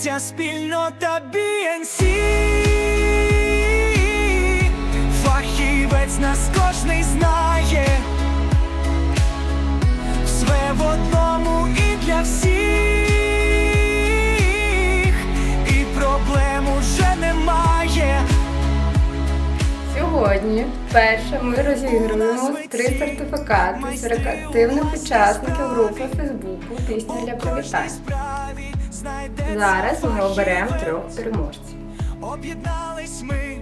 Ця спільнота BNC Фахівець нас кожний знає. Все в одному і для всіх. І проблем уже немає. Сьогодні вперше ми розігруємо три сертифікати серед активних учасників групи Фейсбуку Пісня для привітань. Зараз ми оберемо трьох переможців. Об'єднались ми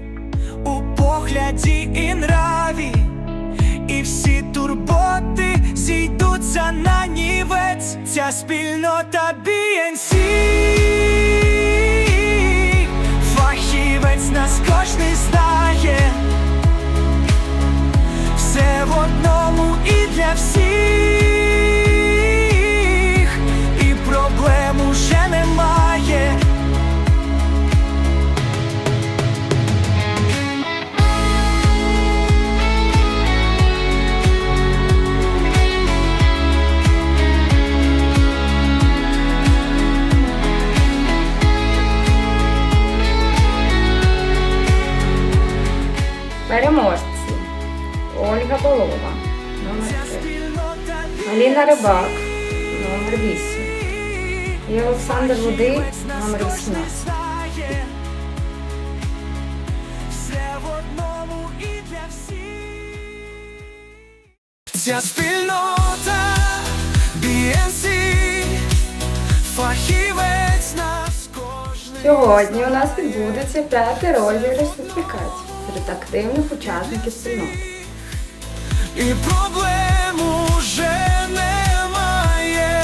у погляді і нраві, і всі турботи зійдуться на нівець. Ця спільнота BNC Фахівець нас кожний знає. Все в одному і для всіх, Ольга Болова, номер Ця 3, Аліна Рибак, номер 8 і Олександр Водий, номер 18. Все в одному і для всіх. Ця спільнота BNC Фахівець нас кожний Сьогодні у нас відбудеться п'ятий розіграш сертифікатів серед активних учасників спільноти. І проблем уже немає.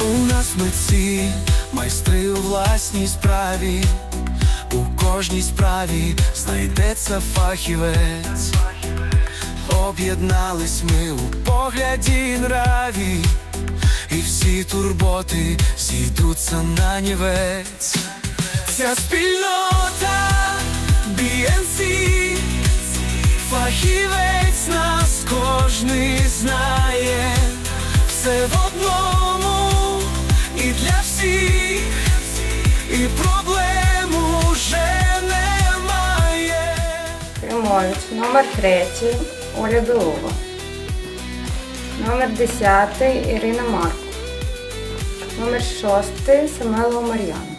У нас митці, майстри у власній справі, у кожній справі знайдеться фахівець. Об'єднались ми у погляді нраві, турботи зійдуться на нівець. Ця спільнота BNC Фахівець нас кожний знає, все в одному і для всіх, і проблем уже немає. Переможець номер 3 Оля Білова. Номер 10 Ірина Марко. Номер 6 Самелова Мар'яна.